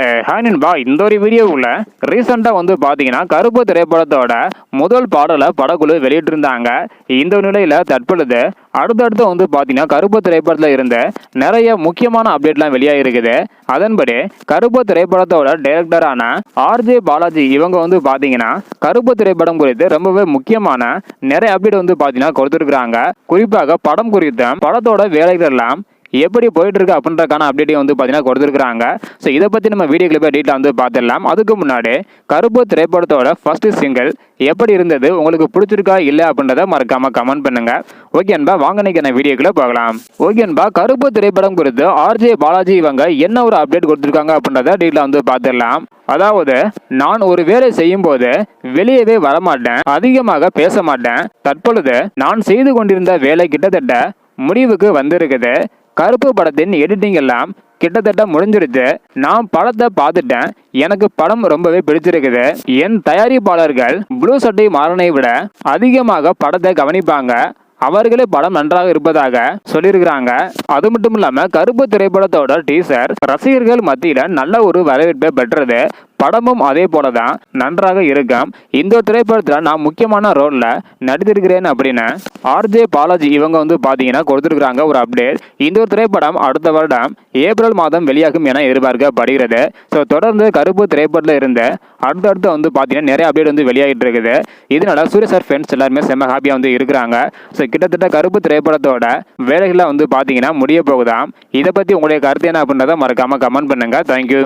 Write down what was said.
Hi நண்பா. இந்த ஒரு வீடியோவில் ரீசெண்டாக வந்து பார்த்தீங்கன்னா கருப்பு திரைப்படத்தோட முதல் பாடலை படக்குழு வெளியிட்டிருந்தாங்க. இந்த நிலையில் தற்பொழுது அடுத்தடுத்து வந்து பார்த்தீங்கன்னா கருப்பு திரைப்படத்தில் இருந்த நிறைய முக்கியமான அப்டேட்லாம் வெளியாகிருக்குது. அதன்படி கருப்பு திரைப்படத்தோட டைரக்டரான ஆர்ஜே பாலாஜி இவங்க வந்து பார்த்தீங்கன்னா கருப்பு திரைப்படம் குறித்து ரொம்பவே முக்கியமான நிறைய அப்டேட் வந்து பார்த்தீங்கன்னா கொடுத்துருக்குறாங்க. குறிப்பாக படம் குறித்த படத்தோட வேலைகள் எல்லாம் எப்படி போயிட்டு இருக்கு அப்படின்றக்கான அப்டேட்டையும் வந்து பார்த்தீங்கன்னா கொடுத்துருக்காங்க ஸோ இதை பற்றி நம்ம வீடியோ கிளிப்பை டீட்டெயில் வந்து பார்த்துடலாம். அதுக்கு முன்னாடி கருப்பு திரைப்படத்தோட ஃபர்ஸ்ட் சிங்கிள் எப்படி இருந்தது உங்களுக்கு பிடிச்சிருக்கா இல்லை அப்படின்றத மறக்காம கமெண்ட் பண்ணுங்க. ஓகேன்பா வாங்க நினைக்கிற வீடியோக்குள்ளே வீடியோக்குள்ள பார்க்கலாம் ஓகேன்பா கருப்பு திரைப்படம் குறித்து ஆர்ஜே பாலாஜி இவங்க என்ன ஒரு அப்டேட் கொடுத்துருக்காங்க அப்படின்றத டீட்டெயில் வந்து பார்த்துடலாம். அதாவது நான் ஒரு வேலை செய்யும் போது வெளியவே வரமாட்டேன் அதிகமாக பேச மாட்டேன். தற்பொழுது நான் செய்து கொண்டிருந்த வேலை கிட்டத்தட்ட முடிவுக்கு வந்திருக்குது. கருப்பு படத்தின் எடிட்டிங் எல்லாம் கிட்டத்தட்ட முடிஞ்சிருச்சு. நான் படத்தை பார்த்துட்டேன். எனக்கு படம் ரொம்பவே பிடிச்சிருக்குது. என் தயாரிப்பாளர்கள் ப்ளூ சட்டை மாறனை விட அதிகமாக படத்தை கவனிப்பாங்க. அவர்களே படம் நன்றாக இருப்பதாக சொல்லியிருக்கிறாங்க. அது மட்டும் இல்லாம கருப்பு திரைப்படத்தோட டீசர் ரசிகர்கள் மத்தியில நல்ல ஒரு வரவேற்பை பெற்றது. படமும் அதே போல தான் நன்றாக இருக்கும். இந்த திரைப்படத்தில் நான் முக்கியமான ரோலில் நடித்திருக்கிறேன் அப்படின்னு ஆர்ஜே பாலாஜி இவங்க வந்து பார்த்தீங்கன்னா கொடுத்துருக்குறாங்க ஒரு அப்டேட் இந்த ஒரு திரைப்படம் அடுத்த வருடம் ஏப்ரல் மாதம் வெளியாகும் என எதிர்பார்க்கப்படுகிறது. ஸோ தொடர்ந்து கருப்பு திரைப்படத்தில் இருந்த அடுத்தடுத்து வந்து பார்த்தீங்கன்னா நிறைய அப்டேட் வந்து வெளியாகிட்டு இருக்குது. இதனால சூரிய சார் ஃப்ரெண்ட்ஸ் எல்லாருமே செம்ம ஹாப்பியாக வந்து இருக்கிறாங்க. ஸோ கிட்டத்தட்ட கருப்பு திரைப்படத்தோட வேலைகள்லாம் வந்து பார்த்தீங்கன்னா முடிய போகுதாம். இதை பற்றி உங்களுடைய கருத்து என்ன அப்படின்றத மறக்காமல் கமெண்ட் பண்ணுங்கள் தேங்க்யூ